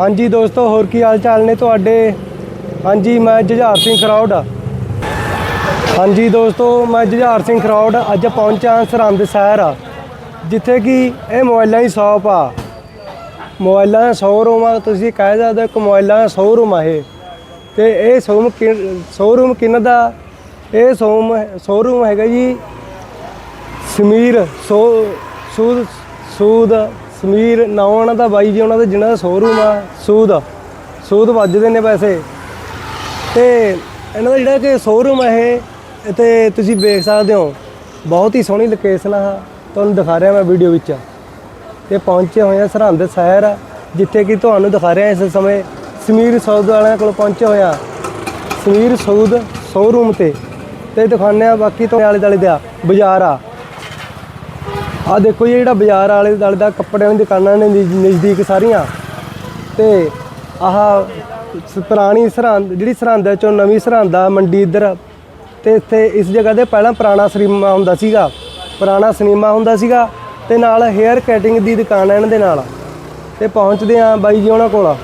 ਹਾਂਜੀ ਦੋਸਤੋ, ਹੋਰ ਕੀ ਹਾਲ ਚਾਲ ਨੇ ਤੁਹਾਡੇ? ਹਾਂਜੀ, ਮੈਂ ਜੁਝਾਰ ਸਿੰਘ ਖਰੌੜ ਹਾਂਜੀ ਦੋਸਤੋ, ਮੈਂ ਜੁਝਾਰ ਸਿੰਘ ਖਰੌੜ ਅੱਜ ਪਹੁੰਚਾ ਸਰਹੰਦ ਸ਼ਹਿਰ ਜਿੱਥੇ ਕਿ ਇਹ ਮੋਬਾਈਲਾਂ ਦੀ ਸ਼ਾਪ ਆ। ਮੋਬਾਈਲਾਂ ਦਾ ਸ਼ੋਰੂਮ ਆ, ਤੁਸੀਂ ਕਹਿ ਸਕਦੇ ਹੋ ਇੱਕ ਮੋਬਾਈਲਾਂ ਦਾ ਸ਼ੋਰੂਮ ਆ ਇਹ। ਤੇ ਇਹ ਸ਼ੋਰੂਮ ਸ਼ੋਰੂਮ ਕਿਹਨਾਂ ਦਾ? ਇਹ ਸ਼ੋਰੂਮ ਸ਼ੋਰੂਮ ਹੈਗਾ ਜੀ ਸਮੀਰ, ਸੋ, ਸੂਦ ਸੂਦ ਸਮੀਰ ਨਾਂ ਉਹਨਾਂ ਦਾ ਬਾਈ ਜੀ ਉਹਨਾਂ ਦਾ ਜਿਹਨਾਂ ਦਾ ਸ਼ੋਰੂਮ ਆ ਸੂਦ ਸੂਦ ਵੱਜਦੇ ਨੇ ਪੈਸੇ। ਤੇ ਇਹਨਾਂ ਦਾ ਜਿਹੜਾ ਕਿ ਸ਼ੋਰੂਮ ਹੈ ਇਹ ਤੇ ਤੁਸੀਂ ਵੇਖ ਸਕਦੇ ਹੋ। ਬਹੁਤ ਹੀ ਸੋਹਣੀ ਲੋਕੇਸ਼ਨ ਆ ਤੁਹਾਨੂੰ ਦਿਖਾ ਰਿਹਾ ਮੈਂ ਵੀਡੀਓ ਵਿੱਚ। ਤੇ ਪਹੁੰਚੇ ਹੋਏ ਆ ਸਰਹੰਦ ਸ਼ਹਿਰ ਆ, ਜਿੱਥੇ ਕਿ ਤੁਹਾਨੂੰ ਦਿਖਾ ਰਿਹਾ ਇਸ ਸਮੇਂ ਸਮੀਰ ਸੌਦ ਵਾਲਿਆਂ ਕੋਲ ਪਹੁੰਚੇ ਹੋਇਆ ਸਮੀਰ ਸੌਦ ਸ਼ੋਰੂਮ ਤੇ। ਤੇ ਦਿਖਾਉਂਦੇ ਆ ਬਾਕੀ ਤੋਂ ਆਲੇ ਦੁਆਲੇ ਦਾ ਬਾਜ਼ਾਰ ਆ। ਆ ਦੇਖੋ ਜੀ ਜਿਹੜਾ ਬਾਜ਼ਾਰ ਆਲੇ ਦੁਆਲੇ ਦਾ ਕੱਪੜਿਆਂ ਦੀ ਦੁਕਾਨਾਂ ਨੇ ਨਜ਼ਦੀਕ ਸਾਰੀਆਂ। ਤੇ ਆਹ ਪੁਰਾਣੀ ਸਰਹੰਦ, ਜਿਹੜੀ ਸਰਹੰਦ ਚੋਂ ਨਵੀਂ ਸਰਹੰਦ ਆ, ਮੰਡੀ ਇੱਧਰ। ਤੇ ਇੱਥੇ ਇਸ ਜਗ੍ਹਾ ਤੇ ਪਹਿਲਾਂ ਪੁਰਾਣਾ ਸਿਨੇਮਾ ਹੁੰਦਾ ਸੀਗਾ। ਪੁਰਾਣਾ ਸਿਨੇਮਾ ਹੁੰਦਾ ਸੀਗਾ ਤੇ ਨਾਲ ਹੇਅਰ ਕਟਿੰਗ ਦੀ ਦੁਕਾਨ ਹੈ ਇਹਨਾਂ ਦੇ ਨਾਲ। ਤੇ ਪਹੁੰਚਦੇ ਆ ਬਾਈ ਜੀ ਉਹਨਾਂ ਕੋਲ।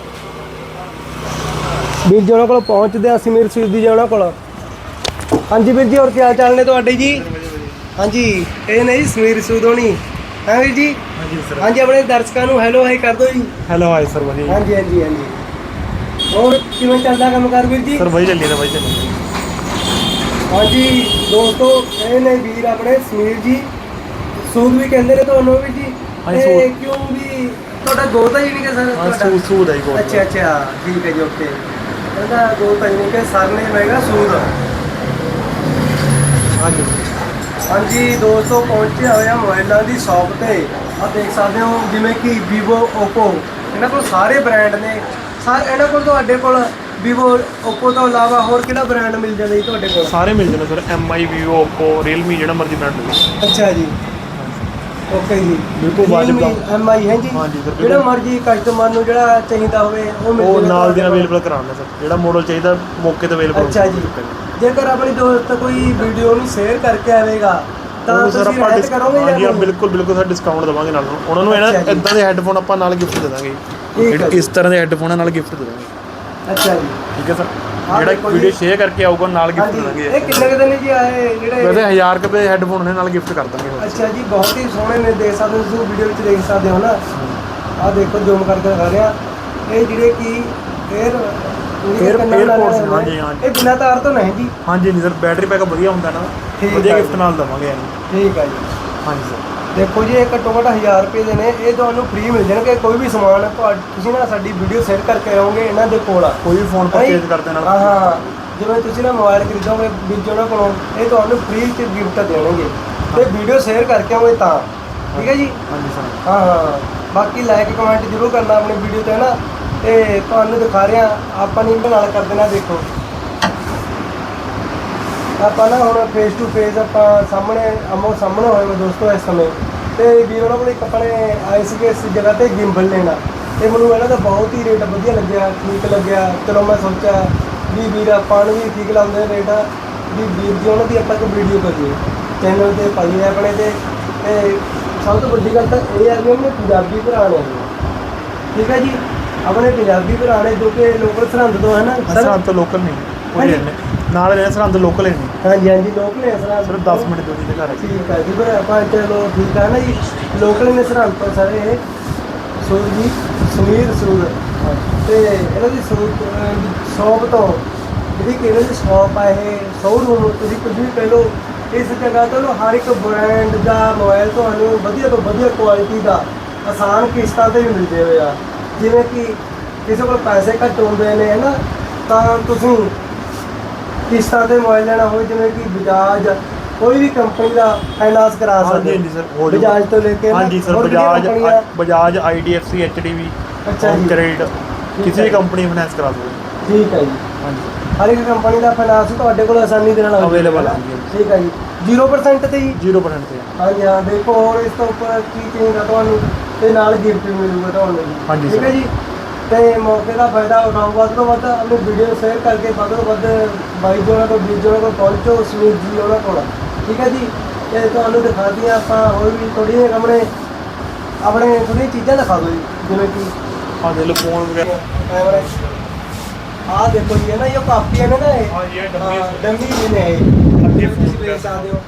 ਵੀਰ ਜੀ ਉਹਨਾਂ ਕੋਲ ਪਹੁੰਚਦੇ ਆ ਸਮੀਰ ਸਿੱਧੀ ਜੀ ਉਹਨਾਂ ਕੋਲ। ਹਾਂਜੀ ਵੀਰ ਜੀ, ਹੋਰ ਕੀ ਹਾਲ ਚਾਲ ਨੇ ਤੁਹਾਡੇ ਜੀ? ਹਾਂਜੀ ਇਹ ਨੇ ਜੀ ਸਮੀਰ ਸੂਦੋਣੀ। ਹਾਂ ਵੀਰ ਜੀ? ਹਾਂਜੀ ਸਰ। ਹਾਂਜੀ ਆਪਣੇ ਦਰਸ਼ਕਾਂ ਨੂੰ ਹੈਲੋ ਹਾਈ ਕਰ ਦਿਓ ਜੀ। ਹੈਲੋ ਹਾਈ ਸਰ ਵਧੀਆ ਹਾਂਜੀ ਹਾਂਜੀ ਹਾਂਜੀ। ਹੋਰ ਕਿਵੇਂ ਚੱਲਦਾ ਕੰਮ ਕਰ ਵੀਰ ਜੀ? ਸਰ ਵਧੀਆ ਚੱਲੀ ਜਾਂਦਾ ਵਧੀਆ ਚੱਲੀ ਹਾਂਜੀ ਦੋਸਤੋ ਇਹ ਨੇ ਵੀਰ ਆਪਣੇ ਸਮੀਰ ਜੀ। ਸੂਦ ਵੀ ਕਹਿੰਦੇ ਨੇ ਤੁਹਾਨੂੰ ਵੀਰ ਜੀ। ਸੂਦ। ਕਿਉਂ ਵੀ ਤੁਹਾਡਾ ਗੋਤ ਹੈ ਨਹੀਂ ਕਿ ਸਰ? ਹਾਂ ਸੂ ਸੂਦ ਆਈ ਕੋਲ ਅੱਛਾ ਅੱਛਾ ਠੀਕ ਹੈ ਜੀ ਓਕੇ। ਇਹਦਾ ਗੋਤ ਹੈ ਜੀ ਕਿ ਸਰਨੇਮ ਹੈਗਾ ਸੂਦ। ਹਾਂਜੀ। ਹਾਂਜੀ ਦੋਸਤੋ ਪਹੁੰਚੇ ਹੋਏ ਆ ਮੋਬਾਈਲਾਂ ਦੀ ਸ਼ਾਪ ਤੇ। ਆ ਦੇਖ ਸਕਦੇ ਹੋ ਜਿਵੇਂ ਕਿ Vivo Oppo ਇਹਨਾਂ ਕੋਲ ਸਾਰੇ ਬ੍ਰਾਂਡ ਨੇ। ਸਾਰੇ ਇਹਨਾਂ ਕੋਲ ਤੁਹਾਡੇ ਕੋਲ Vivo Oppo ਤੋਂ ਇਲਾਵਾ ਹੋਰ ਕਿਹੜਾ ਬ੍ਰਾਂਡ ਮਿਲ ਜਾਂਦਾ ਜੀ ਤੁਹਾਡੇ ਕੋਲ? ਸਾਰੇ ਮਿਲ ਜਾਂਦੇ sir MI Vivo Oppo Realme ਜਿਹੜਾ ਮਰਜ਼ੀ ਬ੍ਰਾਂਡ ਹੋਵੇ ਅੱਛਾ ਜੀ। ਓਕੇ ਜੀ। ਬਿਲਕੁਲ ਵਾਜਬ MI ਹੈ ਜੀ? ਜਿਹੜਾ। ਮਰਜ਼ੀ ਕਸਟਮਰ ਨੂੰ ਜਿਹੜਾ ਚਾਹੀਦਾ ਹੋਵੇ ਉਹ ਮਿਲ ਉਹ ਨਾਲ ਦੀ ਅਵੇਲੇਬਲ ਕਰਾਉਂਦੇ ਸਰ। ਜਿਹੜਾ ਮਾਡਲ ਚਾਹੀਦਾ ਮੌਕੇ ਤੇ ਅਵੇਲੇਬਲ ਅੱਛਾ ਜੀ। ਜੇਕਰ ਆਪਣੀ ਦੋਸਤ ਕੋਈ ਵੀਡੀਓ ਨੂੰ ਸ਼ੇਅਰ ਕਰਕੇ ਆਵੇਗਾ ਤਾਂ ਉਹ ਸਰ ਤੁਸੀਂ ਆਪਾਂ ਰਹਿਤ ਕਰੋਗੇ ਜਾਂ ਹਾਂਜੀ ਹਾਂ, ਨਹੀਂ? ਬਿਲਕੁਲ ਬਿਲਕੁਲ ਸਰ ਡਿਸਕਾਊਂਟ ਦੇਵਾਂਗੇ ਨਾਲ ਨੂੰ। ਉਹਨਾਂ ਨੂੰ ਇਹਨਾਂ। ਇਦਾਂ ਦੇ ਹੈੱਡਫੋਨ ਆਪਾਂ ਨਾਲ ਗਿਫਟ ਦੇ ਦਾਂਗੇ ਹੈ ਜਿਹੜੇ ਜੀ। ਇਸ ਤਰ੍ਹਾਂ ਦੇ ਹੈੱਡਫੋਨਾਂ ਨਾਲ ਗਿਫਟ ਦੇ ਦਾਂਗੇ ਅੱਛਾ ਜੀ ਠੀਕ ਹੈ ਸਰ ਜਿਹੜਾ ਦੇਖੋ ਜੀ। ਵੀਡੀਓ ਸ਼ੇਅਰ ਕਰਕੇ ਆਊਗਾ ਨਾਲ ਗਿਫਟ ਹਾਂਜੀ ਦੇ ਦਾਂਗੇ ਇਹ ਕਿੰਨੇ ਕੁ ਦਿਨ ਜੀ ਆਏ ਜਿਹੜੇ ਵੈਸੇ 1000 ਰੁਪਏ ਦੇ ਹੈੱਡਫੋਨ ਨੇ ਨਾਲ ਗਿਫਟ ਕਰ ਦਾਂਗੇ ਹੋਰ। ਅੱਛਾ ਜੀ ਬਹੁਤ ਹੀ ਸੋਹਣੇ ਨੇ ਦੇਖ ਸਕਦੇ ਹੋ ਤੁਸੀਂ ਵੀਡੀਓ ਵਿੱਚ ਦੇਖ ਸਕਦੇ ਹੋ ਨਾ ਆਹ ਦੇਖੋ ਜ਼ੂਮ ਕਰਕੇ ਦਿਖਾ ਰਿਹਾ ਇਹ ਜਿਹੜੇ ਕੀ 에ਅਰ Air- AirPods, ਹਾਂਜੀ, ਹਾਂਜੀ। ਇਹ ਬਿਨਾਂ ਤਾਰ ਤੋਂ ਨਹੀਂ ਜੀ? ਹਾਂਜੀ ਨਹੀਂ ਸਰ ਬੈਟਰੀ ਬੈਕਅਪ ਵਧੀਆ ਹੁੰਦਾ ਨਾ। ਠੀਕ ਵਧੀਆ ਆ ਗਿਫਟ। ਨਾਲ ਦਵਾਂਗੇ ਇਹਨੂੰ। ਠੀਕ ਹੈ ਜੀ। ਹਾਂਜੀ ਸਰ ਦੇਖੋ ਜੀ ਇਹ ਘੱਟੋ ਘੱਟ 1000 ਰੁਪਏ ਦੇ ਨੇ। ਇਹ ਤੁਹਾਨੂੰ ਫ੍ਰੀ ਮਿਲ ਜਾਣਗੇ ਕੋਈ ਵੀ ਸਮਾਨ। ਤੁਹਾ- ਤੁਸੀਂ ਨਾ ਸਾਡੀ ਵੀਡੀਓ ਸ਼ੇਅਰ ਕਰਕੇ ਰਹੋਗੇ ਇਹਨਾਂ ਦੇ ਕੋਲ ਆ। ਕੋਈ ਵੀ ਫੋਨ ਪਰਚੇਜ਼ ਕਰਦੇ ਨਾਲ ਹਾਂ ਹਾਂ। ਜਿਵੇਂ ਤੁਸੀਂ ਨਾ ਮੋਬਾਈਲ ਖਰੀਦੋਗੇ ਵਿੱਚ ਉਹਨਾਂ ਕੋਲੋਂ ਇਹ ਤੁਹਾਨੂੰ ਫ੍ਰੀ ਚ ਗਿਫਟ ਦੇਣਗੇ। ਤੇ ਵੀਡੀਓ ਸ਼ੇਅਰ ਕਰਕੇ ਆਓਗੇ ਤਾਂ। ਠੀਕ ਹੈ ਜੀ? ਹਾਂਜੀ ਸਰ ਹਾਂ ਹਾਂ। ਬਾਕੀ ਲਾਈਕ ਕਮੈਂਟ ਜ਼ਰੂਰ ਕਰਨਾ ਆਪਣੀ ਵੀਡੀਓ ਤੇ ਨਾ? ਤੇ ਤੁਹਾਨੂੰ ਦਿਖਾ ਰਿਹਾ, ਆਪਾਂ ਨੇ ਨਾਲ ਕਰ ਦੇਣਾ ਦੇਖੋ। ਆਪਾਂ ਨਾ ਹੁਣ ਫੇਸ ਟੂ ਫੇਸ ਆਪਾਂ ਸਾਹਮਣੇ, ਅਮੋ ਸਾਹਮਣੇ ਹੋਏ ਵੇ ਦੋਸਤੋ ਇਸ ਸਮੇਂ। ਤੇ ਵੀਰ ਉਹਨਾਂ ਕੋਲ ਇੱਕ ਆਪਣੇ ਆਏ ਸੀਗੇ, ਇਸ ਜਗ੍ਹਾ ਤੇ ਗਿੰਬਲ ਲੈਣਾ। ਤੇ ਮੈਨੂੰ ਇਹਨਾਂ ਦਾ ਬਹੁਤ ਹੀ ਰੇਟ ਵਧੀਆ ਲੱਗਿਆ, ਠੀਕ ਲੱਗਿਆ। ਚਲੋ ਮੈਂ ਸੋਚਿਆ ਵੀ ਵੀਰ, ਆਪਾਂ ਨੂੰ ਵੀ ਠੀਕ ਲਾਉਂਦੇ ਰੇਟ ਵੀ ਵੀਰ ਜੀ, ਉਹਨਾਂ ਦੀ ਆਪਾਂ ਇੱਕ ਵੀਡੀਓ ਕਰੀਏ। ਚੈਨਲ ਤੇ ਪਾਈਏ ਆਪਣੇ ਤੇ। ਤੇ ਸਭ ਤੋਂ ਵੱਡੀ ਗੱਲ ਤਾਂ ਇਹ ਹੈ ਵੀ ਉਹਨੇ ਪੰਜਾਬੀ ਭਰਾ ਨੇ। ਠੀਕ ਹੈ ਜੀ? ਆਪਣੇ ਪੰਜਾਬੀ ਭਰਾ ਨੇ ਜੋ ਕਿ ਲੋਕਲ ਸਰਹੰਦ ਤੋਂ ਹੈ ਨਾ ਸਰਹੰਦ ਤੋਂ ਲੋਕਲ ਨਹੀਂ ਕੋਈ ਹਾਂਜੀ। ਰਹਿਣੇ ਨਾਲ ਰਹਿਣੇ ਸਰਹੰਦ ਲੋਕਲ ਹੈ ਨਹੀਂ। ਹਾਂਜੀ ਹਾਂਜੀ ਲੋਕਲ ਨੇ ਸਰਹੰਦ ਸਿਰਫ 10 ਮਿੰਟ ਦੂਰੀ ਦੇ ਘਰ ਹੈ। ਠੀਕ ਹੈ ਜੀ ਪਰ ਆਪਾਂ ਚਲੋ ਠੀਕ ਹੈ ਨਾ ਜੀ। ਲੋਕਲ ਨੇ ਸਰਹੰਦ ਤੋਂ ਸਾਰੇ ਇਹ। ਸੂਰ ਜੀ ਸਮੀਰ ਸੂਰ ਤੇ ਇਹਨਾਂ ਦੀ ਸੂਰ ਸ਼ੌਪ ਤੋਂ ਜਿਹੜੀ ਕਿ ਇਹਨਾਂ ਦੀ ਸ਼ੌਪ ਆ ਇਹ ਸ਼ੋਰੂਮ ਤੁਸੀਂ ਕੁਝ ਵੀ ਕਹਿ ਲਓ ਇਸ ਜਗ੍ਹਾ ਤੋਂ ਨਾ ਹਰ ਇੱਕ ਬ੍ਰਾਂਡ ਦਾ ਮੋਬਾਈਲ ਤੁਹਾਨੂੰ ਵਧੀਆ ਤੋਂ ਵਧੀਆ ਕੁਆਲਿਟੀ ਦਾ ਆਸਾਨ ਕਿਸ਼ਤਾਂ ਤੇ ਵੀ ਮਿਲਦੇ ਹੋਏ ਆ। ਜਿਵੇਂ ਕਿ ਕਿਸੇ ਕੋਲ ਪੈਸੇ ਘੱਟ ਹੁੰਦੇ ਨੇ ਨਾ ਤਾਂ ਤੁਸੀਂ ਕਿਸ਼ਤਾਂ ਤੇ ਮੋਬਾਈਲ ਲੈਣਾ ਹੋਵੇ ਜਿਵੇਂ ਕਿ ਬਜਾਜ ਕੋਈ ਵੀ ਕੰਪਨੀ ਦਾ ਫਾਈਨਾਂਸ ਕਰਾ ਸਕਦੇ ਹਾਂਜੀ ਸਰ ਹੋ ਜਾਊਗਾ। ਬਜਾਜ ਤੋਂ ਲੈ ਕੇ ਨਾ, ਹਾਂਜੀ ਸਰ ਹੋਰ ਕਿਹੜੀਆਂ ਬਜਾਜ ਕੰਪਨੀਆਂ? ਬਜਾਜ IDFC HDB ਅੱਛਾ ਜੀ। ਕ੍ਰੈਡਿਟ ਕਿਸੇ ਹੈ ਵੀ ਜੀ। ਕੰਪਨੀ ਫਾਈਨੈਂਸ ਕਰਾ ਸਕਦੇ ਠੀਕ ਹੈ ਜੀ ਹਾਂਜੀ ਹਰ ਇੱਕ ਕੰਪਨੀ ਦਾ ਫਾਈਨਾਂਸ ਤੁਹਾਡੇ ਕੋਲ ਆਸਾਨੀ ਦੇ ਨਾਲ ਹੋ Available ਜਾਏਗਾ। ਹੈ ਜੀ। ਠੀਕ ਹੈ ਜੀ 0% ਤੇ ਜੀ 0% ਤੇ ਹਾਂਜੀ ਹਾਂ ਦੇਖੋ ਹੋਰ ਇਸ ਤੋਂ ਉੱਪਰ ਕੀ ਚਾਹੀਦਾ ਤੁਹਾਨੂੰ ਤੇ ਨਾਲ ਗਿਫਟ ਵੀ ਮਿਲੂਗਾ ਤੁਹਾਨੂੰ ਜੀ ਹਾਂਜੀ ਠੀਕ ਹੈ। ਜੀ? ਤੇ ਮੌਕੇ ਦਾ ਫਾਇਦਾ ਉਠਾਓ ਵੱਧ ਤੋਂ ਵੱਧ ਆਪਣੀ ਵੀਡੀਓ ਸ਼ੇਅਰ ਕਰਕੇ ਵੱਧ ਤੋਂ ਵੱਧ ਬਾਈ ਜੀ ਉਹਨਾਂ ਕੋਲ ਵੀਰ ਜੀ ਉਹਨਾਂ ਕੋਲ ਪਹੁੰਚੋ ਸਮੀਰ ਜੀ ਉਹਨਾਂ ਕੋਲ। ਠੀਕ ਹੈ ਜੀ? ਤੇ ਤੁਹਾਨੂੰ ਦਿਖਾ ਦਈਏ ਆਪਾਂ ਹੋਰ ਵੀ ਥੋੜ੍ਹੀਆਂ ਆਪਣੇ ਆਪਣੇ ਥੋੜ੍ਹੀਆਂ ਚੀਜ਼ਾਂ ਦਿਖਾ ਦਿਓ ਜੀ ਜਿਵੇਂ ਕਿ ਆ ਦੇ ਲੋ ਫੋਨ ਵਗੈਰਾ। ਕੈਮਰਾ। ਆ ਦੇਖੋ ਜੀ ਇਹ ਨਾ ਇਹ ਕਾਪੀ ਹੈ ਨਾ ਇਹ। ਹਾਂ ਜੀ, ਇਹ ਡੰਮੀ ਡੰਮੀ ਵੀ ਨੇ ਇਹ। ਅੱਗੇ ਤੁਸੀਂ ਫੋਨ ਵੇਖ ਸਕਦੇ ਹੋ।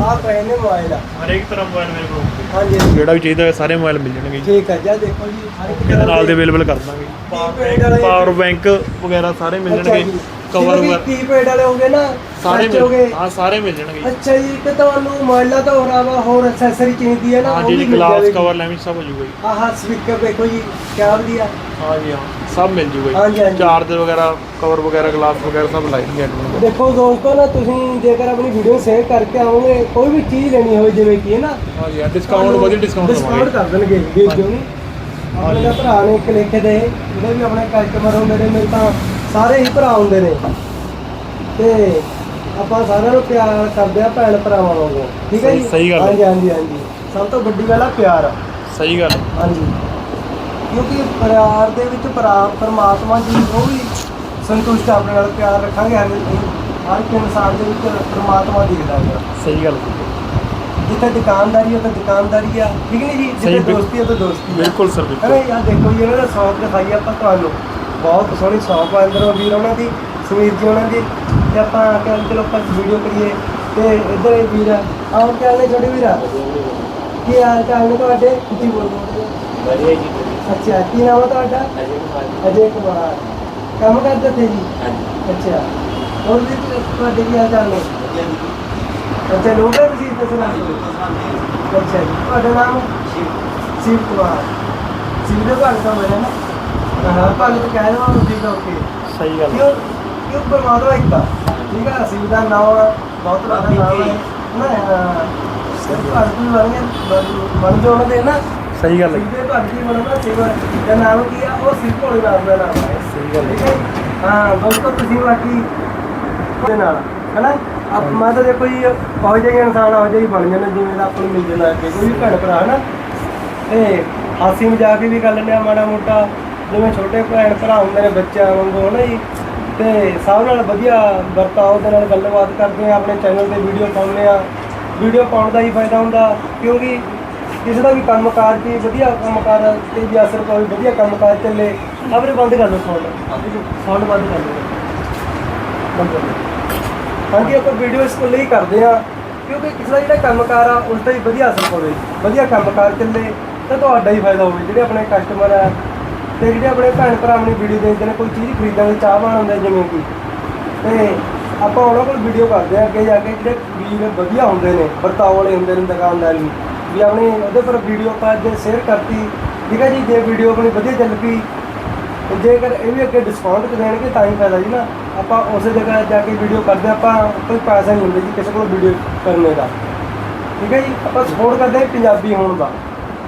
ਆ ਪਏ ਨੇ ਮੋਬਾਈਲ ਹਰੇਕ ਤਰ੍ਹਾਂ ਮੋਬਾਈਲ ਮੇਰੇ ਕੋਲ ਹੁੰਦੇ ਹਾਂਜੀ ਹਾਂਜੀ। ਜਿਹੜਾ ਵੀ ਚਾਹੀਦਾ ਹੈ ਸਾਰੇ ਮੋਬਾਈਲ ਮਿਲ ਜਾਣਗੇ ਜੀ। ਠੀਕ ਹੈ ਜੀ ਆਹ ਦੇਖੋ ਜੀ ਹਰ ਇੱਕ ਇਹਦੇ ਤਰ੍ਹਾਂ ਨਾਲ ਦੇ ਦੇ ਅਵੇਲੇਬਲ ਕਰ ਦਾਂਗੇ। ਕੀਪੈਡ ਵਾਲੇ ਪਾਵਰ ਬੈਂਕ ਵਗੈਰਾ ਸਾਰੇ ਮਿਲ ਅੱਛਾ ਜਾਣਗੇ। ਜੀ। ਕਵਰ ਜਿਵੇਂ ਵਗੈਰਾ ਕਿ ਕੀਪੈਡ ਵਾਲੇ ਹੋ ਗਏ ਨਾ ਸਾਰੇ touch ਹੋ ਮਿਲ ਗਏ ਹਾਂ ਸਾਰੇ ਮਿਲ ਜਾਣਗੇ ਜੀ। ਅੱਛਾ ਜੀ ਤੇ ਤੁਹਾਨੂੰ ਮੋਬਾਈਲਾਂ ਤੋਂ ਇਲਾਵਾ ਹੋਰ ਐਕਸੈਸਰੀ ਚਾਹੀਦੀ ਹੈ ਨਾ ਹਾਂ ਉਹ ਜੀ ਵੀ ਮਿਲ ਗਲਾਸ ਜਾਵੇਗੀ। ਕਵਰ ਲੈਵਿੰਗ ਸਭ ਹੋ ਜਾਊਗਾ ਜੀ। ਆਹ ਸਪੀਕਰ ਦੇਖੋ ਜੀ ਕਿਆ ਵਧੀਆ। ਹਾਂ ਜੀ ਹਾਂ ਸਭ ਮਿਲ ਹਾਂ ਜਾਊਗਾ ਜੀ, ਜੀ ਹਾਂ ਜੀ। ਚਾਰਜਰ ਵਗੈਰਾ ਕਵਰ ਵਗੈਰਾ ਗਲਾਸ ਵਗੈਰਾ ਸਭ ਲਾਈਨਗੇ ਐਡਮਿਨ ਦੇਖੋ ਦੋਸਤੋ ਨਾ ਤੁਸੀਂ ਜੇਕਰ ਆਪਣੀ ਵੀਡੀਓ ਸੇਵ ਕਰਕੇ ਆਓਗੇ ਕੋਈ ਵੀ ਚੀਜ਼ ਲੈਣੀ ਹੋਵੇ ਜਿਵੇਂ ਕਿ ਹੈ ਨਾ ਹਾਂ ਜੀ ਡਿਸਕਾਊਂਟ ਵਧੀਆ ਡਿਸਕਾਊਂਟ ਡਿਸਕਾਊਂਟ ਕਰ ਦੇਣਗੇ ਵੀਡੀਓ ਨਹੀਂ ਆਪਣੇ ਭਰਾ ਨੇ ਇੱਕ ਲਿਖੇ ਦੇ ਜਿਹੜੇ ਵੀ ਆਪਣੇ ਕਸਟਮਰ ਹੁੰਦੇ ਨੇ ਮੇਰੇ ਤਾਂ ਸਾਰੇ ਹੀ ਭਰਾ ਹੁੰਦੇ ਨੇ। ਤੇ ਆਪਾਂ ਸਾਰਿਆਂ ਨੂੰ ਪਿਆਰ ਕਰਦੇ ਆ ਭੈਣ ਭਰਾਵਾਂ ਵਾਂਗੂ। ਠੀਕ ਹੈ ਜੀ? ਸਹੀ ਗੱਲ ਹੈ। ਹਾਂਜੀ ਹਾਂਜੀ ਹਾਂਜੀ। ਸਭ ਤੋਂ ਵੱਡੀ ਗੱਲ ਆ ਪਿਆਰ। ਸਹੀ ਗੱਲ ਹੈ। ਹਾਂਜੀ। ਕਿਉਂਕਿ ਪਿਆਰ ਦੇ ਵਿੱਚ ਭਰਾ ਪਰਮਾਤਮਾ ਜੀ ਉਹ ਵੀ ਸੰਤੁਸ਼ਟ ਆ ਆਪਣੇ ਨਾਲ ਪਿਆਰ ਰੱਖਾਂਗੇ। ਹਰ ਹਰ ਇੱਕ ਇਨਸਾਨ ਦੇ ਵਿੱਚ ਪਰਮਾਤਮਾ ਦਿਖਦਾ ਹੈ ਸਹੀ ਗੱਲ ਹੈ। ਜਿੱਥੇ ਦੁਕਾਨਦਾਰੀ ਹੈ ਤਾਂ ਦੁਕਾਨਦਾਰੀ ਆ। ਠੀਕ ਨਹੀਂ ਜੀ? ਸਹੀ, ਜਿੱਥੇ। ਦੋਸਤੀ ਹੈ ਤਾਂ ਦੋਸਤੀ ਆ ਬਿਲਕੁਲ ਸਰ ਬਿਲਕੁਲ ਨਾ ਯਾਰ ਦੇਖੋ ਜੀ ਇਹਨਾਂ ਦਾ ਸ਼ੌਪ ਦਿਖਾਈ ਆਪਾਂ ਤੁਹਾਨੂੰ। ਬਹੁਤ ਸੋਹਣੀ ਸ਼ੌਪ ਆ ਅੰਦਰੋਂ ਵੀਰ ਉਹਨਾਂ ਦੀ ਸਮੀਰ ਜੀ ਉਹਨਾਂ ਦੀ। ਤੇ ਆਪਾਂ ਕਹਿੰਦੇ ਚਲੋ ਆਪਾਂ ਵੀਡੀਓ ਕਰੀਏ। ਤੇ ਇੱਧਰ ਇਹ ਵੀਰ ਆ। ਆਓ ਕੀ ਹਾਲ ਨੇ ਛੋਟੇ ਵੀਰ? ਆ ਕੀ ਹਾਲ ਚਾਲ ਨੇ ਤੁਹਾਡੇ? ਉੱਚੀ ਬੋਲੋ ਵਧੀਆ ਜੀ ਅੱਛਾ ਕੀ ਨਾਮ ਹੈ ਤੁਹਾਡਾ? ਅਜੇ ਕੁਮਾਰ ਅਜੇ ਕੁਮਾਰ। ਕੰਮ ਕਰਦੇ ਥੇ ਜੀ? ਹਾਂਜੀ। ਅੱਛਾ। ਹੋਰ ਵੀ ਤੁਹਾਡੇ ਕੀ ਹਾਲ ਚਾਲ ਨੇ? ਅੱਛਾ ਲੋਕ ਹੈ ਤੁਸੀਂ ਦੱਸਣਾ ਅੱਛਾ ਜੀ ਤੁਹਾਡਾ ਨਾਮ? ਸ਼ਿਵ। ਕੁਮਾਰ। ਸ਼ਿਵ ਦੇ ਭਗਤ ਦਾ ਨਾ? ਹਾਂ ਭਗਤ ਕਹਿ ਦੋ ਠੀਕ ਆ ਓਕੇ ਸਹੀ ਗੱਲ ਹੈ। ਕਿਉਂ ਕਿਉਂ ਪਰਮਾਤਮਾ ਇੱਕ ਆ ਠੀਕ ਆ ਸ਼ਿਵ ਦਾ ਨਾਮ ਆ, ਬਹੁਤ ਵੱਡਾ ਨਾਮ ਹੈ। ਨਾ ਹਾਂ ਸਿਰ ਭਗਤ ਵੀ ਬਣ ਗਏ ਬਣ- ਬਣ ਜੋ ਉਹਨਾਂ ਦੇ ਨਾ। ਸਹੀ ਗੱਲ ਹੈ। ਸ਼ਿਵ ਦੇ ਭਗਤ ਵੀ ਬਣਨਾ ਸ਼ਿਵ ਦਾ ਨਾਮ ਕੀ ਆ ਉਹ ਸ਼ਿਵ ਭੋਲੇ ਨਾਮ ਦਾ ਨਾਮ ਹੈ ਸਹੀ ਗੱਲ ਹੈ। ਠੀਕ ਹੈ ਜੀ? ਹਾਂ ਦੋਸਤੋ ਤੁਸੀਂ ਬਾਕੀ ਦੇ ਨਾਲ ਹੈਨਾ? ਆਪ ਮੈਂ ਤਾਂ ਦੇਖੋ ਜੀ ਉਹ ਜਿਹੇ ਇਨਸਾਨ ਹੋ ਬਣ ਜਾਂਦੇ ਜਿਵੇਂ ਦਾ ਆਪਾਂ ਨੂੰ ਮਿਲ ਜਾਂਦਾ ਅੱਗੇ। ਕੋਈ ਵੀ ਭਰਾ ਹੈਨਾ? ਤੇ ਹਾਸੀ ਮਜ਼ਾਕ ਵੀ ਕਰ ਲੈਂਦੇ ਆ ਮਾੜਾ ਮੋਟਾ। ਜਿਵੇਂ ਛੋਟੇ ਭੈਣ ਭਰਾ ਹੁੰਦੇ ਨੇ ਬੱਚਿਆਂ ਵਾਂਗੂ, ਹੈਨਾ ਜੀ? ਤੇ ਸਭ ਨਾਲ ਵਧੀਆ ਵਰਤਾਓ ਦੇ ਨਾਲ ਗੱਲਬਾਤ ਕਰਦੇ ਆ, ਆਪਣੇ ਚੈਨਲ ਤੇ ਵੀਡੀਓ ਪਾਉਂਦੇ ਆ। ਵੀਡੀਓ ਪਾਉਣ ਦਾ ਹੀ ਫਾਇਦਾ ਹੁੰਦਾ, ਕਿਉਂਕਿ ਕਿਸੇ ਦਾ ਵੀ ਕੰਮਕਾਰ ਕੀ, ਵਧੀਆ ਕੰਮਕਾਰ ਤੇ ਵੀ ਅਸਰ ਪਵੇ, ਵਧੀਆ ਕੰਮਕਾਰ ਚੱਲੇ ਆਪਣੇ ਬੰਦ ਕਰ ਲਓ ਸਾਊਂਡ ਸਾਊਂਡ ਬੰਦ ਕਰ ਲਓ ਬੰਦ ਕਰ ਲਓ ਹਾਂਜੀ, ਆਪਾਂ ਵੀਡੀਓ ਇਸ ਲਈ ਕਰਦੇ ਆ, ਕਿਉਂਕਿ ਕਿਸੇ ਦਾ ਜਿਹੜਾ ਕੰਮਕਾਰ ਆ ਉਸ ਦਾ ਹੀ ਵਧੀਆ ਅਸਰ ਪਵੇ, ਵਧੀਆ ਕੰਮਕਾਰ ਚੱਲੇ, ਤਾਂ ਤੁਹਾਡਾ ਹੀ ਫਾਇਦਾ ਹੋਵੇ, ਜਿਹੜੇ ਆਪਣੇ ਕਸਟਮਰ ਆ ਤੇ ਜਿਹੜੇ ਆਪਣੇ ਭੈਣ ਭਰਾ ਆਪਣੀ ਵੀਡੀਓ ਦੇਖਦੇ ਨੇ ਕੋਈ ਚੀਜ਼ ਖਰੀਦਣ ਚਾਹ ਬਣਾਉਂਦੇ ਜਿਵੇਂ ਕਿ। ਤੇ ਆਪਾਂ ਉਹਨਾਂ ਕੋਲ ਵੀਡੀਓ ਕਰਦੇ ਆ ਅੱਗੇ ਜਾ ਕੇ ਜਿਹੜੇ ਵੀਰ ਵਧੀਆ ਹੁੰਦੇ ਨੇ ਵਰਤਾਓ ਵਾਲੇ ਹੁੰਦੇ ਨੇ ਦੁਕਾਨਦਾਰ ਵੀ ਵੀ ਆਪਣੀ ਉਹਦੇ ਪਰ ਵੀਡੀਓ ਆਪਾਂ ਅੱਜ ਸ਼ੇਅਰ ਕਰਤੀ। ਠੀਕ ਹੈ ਜੀ ਜੇ ਵੀਡੀਓ ਆਪਣੀ ਵਧੀਆ ਚੱਲ ਪਈ ਜੇਕਰ ਇਹ ਵੀ ਅੱਗੇ ਡਿਸਕਾਊਂਟ ਦੇਣਗੇ ਤਾਂ ਹੀ ਫਾਇਦਾ ਜੀ ਨਾ। ਆਪਾਂ ਉਸੇ ਜਗ੍ਹਾ ਜਾ ਕੇ ਵੀਡੀਓ ਕਰਦੇ ਹਾਂ, ਆਪਾਂ ਕੋਈ ਪੈਸਾ ਨਹੀਂ ਹੁੰਦਾ ਜੀ ਕਿਸੇ ਕੋਲ ਵੀਡੀਓ ਕਰਨੇ ਦਾ। ਠੀਕ ਹੈ ਜੀ ਆਪਾਂ ਸਪੋਰਟ ਕਰਦੇ ਹਾਂ ਪੰਜਾਬੀ ਹੋਣ ਦਾ।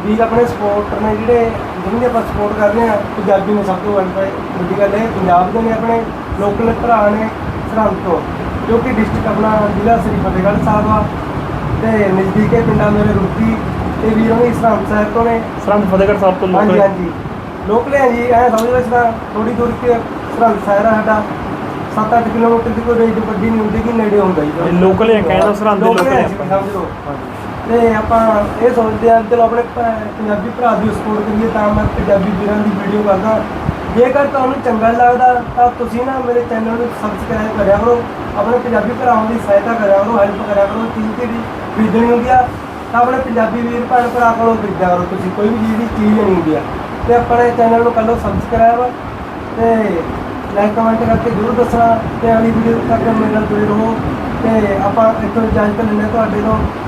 ਵੀ ਆਪਣੇ ਸਪੋਰਟਰ ਨੇ ਜਿਹੜੇ ਜਿਹਨਾਂ ਆਪਾਂ ਸਪੋਰਟ ਕਰਦੇ ਆ ਪੰਜਾਬੀ ਨੇ ਸਭ ਤੋਂ ਵੱਡੀ ਗੱਲ ਇਹ ਪੰਜਾਬ ਦੇ ਨੇ ਆਪਣੇ ਲੋਕਲ ਭਰਾ ਨੇ ਸਰਹੰਦ ਤੋਂ ਜੋ ਕਿ ਡਿਸਟ੍ਰਿਕਟ ਆਪਣਾ ਜ਼ਿਲ੍ਹਾ ਸ੍ਰੀ ਫਤਿਹਗੜ੍ਹ ਸਾਹਿਬ ਆ ਤੇ ਨਜ਼ਦੀਕੇ ਪਿੰਡਾਂ ਮੇਰੇ ਰੁੱਤੀ ਤੇ ਵੀਰੋਂ ਵੀ ਸਰਹੰਦ ਸਾਹਿਬ ਤੋਂ ਨੇ। ਸਰਹੰਦ ਫਤਿਹਗੜ੍ਹ ਸਾਹਿਬ ਤੋਂ ਹਾਂਜੀ ਲੋਕ ਹਾਂਜੀ। ਲੋਕਲ ਹੈ ਜੀ ਐ ਸਮਝ ਇਸ ਦਾ ਥੋੜੀ ਦੂਰ ਤੇ ਸਰਹੰਦ ਸ਼ਹਿਰ ਆ ਸਾਡਾ 7-8 ਕਿਲੋਮੀਟਰ ਦੀ ਕੋਈ ਰੇਂਜ ਵੱਡੀ ਨਹੀਂ ਹੁੰਦੀ ਕਿ ਨੇੜੇ ਹੁੰਦਾ ਜੀ। local ਹੀ ਹੈ, ਕਹਿੰਦਾ ਸਰਹੰਦ ਦੇ local ਹੈ ਹੈ। ਸਮਝ ਲਓ। ਤੇ ਆਪਾਂ ਇਹ ਸੋਚਦੇ ਹਾਂ ਚਲੋ ਆਪਣੇ ਭੈ- ਪੰਜਾਬੀ ਭਰਾ ਦੀ ਸਪੋਰਟ ਕਰੀਏ ਤਾਂ ਮੈਂ ਪੰਜਾਬੀ ਵੀਰਾਂ ਦੀ ਵੀਡੀਓ ਕਰਦਾ। ਜੇਕਰ ਤੁਹਾਨੂੰ ਚੰਗਾ ਲੱਗਦਾ, ਤਾਂ ਤੁਸੀਂ ਨਾ ਮੇਰੇ ਚੈਨਲ ਨੂੰ ਸਬਸਕ੍ਰਾਈਬ ਕਰਿਆ ਕਰੋ। ਆਪਣੇ ਪੰਜਾਬੀ ਭਰਾਵਾਂ ਦੀ ਸਹਾਇਤਾ ਕਰਿਆ ਕਰੋ ਹੈਲਪ ਕਰਿਆ ਕਰੋ, ਚੀਜ਼ ਜਿਹੜੀ ਖਰੀਦਣੀ ਹੁੰਦੀ ਆ। ਤਾਂ ਆਪਣੇ ਪੰਜਾਬੀ ਵੀਰ ਭੈਣ ਭਰਾ ਕੋਲੋਂ ਖਰੀਦਿਆ ਕਰੋ ਤੁਸੀਂ, ਕੋਈ ਵੀ ਚੀਜ਼ ਦੀ ਚੀਜ਼ ਨਹੀਂ ਹੁੰਦੀ ਆ। ਤੇ ਆਪਣੇ ਚੈਨਲ ਨੂੰ ਕਰ ਲਓ ਸਬਸਕ੍ਰਾਈਬ ਤੇ ਲਾਈਕ ਕਮੈਂਟ ਕਰਕੇ ਜ਼ਰੂਰ ਦੱਸਣਾ ਤੇ ਅਗਲੀ ਵੀਡੀਓ ਤੱਕ ਮੇਰੇ ਨਾਲ ਜੁੜੇ ਰਹੋ। ਤੇ ਆਪਾਂ ਇੱਥੋਂ ਇਜਾਜ਼ਤ ਲੈਂਦੇ ਹਾਂ ਤੁਹਾਡੇ ਤੋਂ।